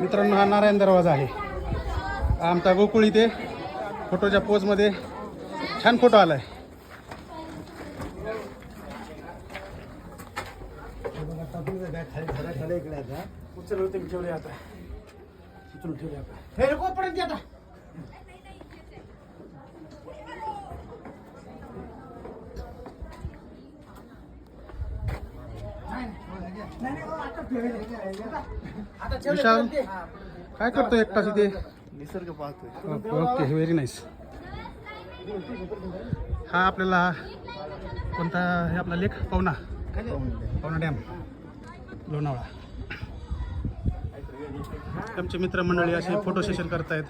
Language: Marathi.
मित्रांनो हा नारायण दरवाजा आहे. आमचा गोकुळ इथे फोटोच्या पोजमध्ये छान फोटो आलाय. उचलवते ठेवले आता. उचलून ठेवले आता. विशाल. काय करतो एकटाच इथे? निसर्ग पाहतोय. ओके ओके व्हेरी नाईस हा आपल्याला कोणता हे आपला लेख? पवना. पवना डॅम. लोणावळा. आमचे मित्रमंडळी असे फोटो सेशन करतायत.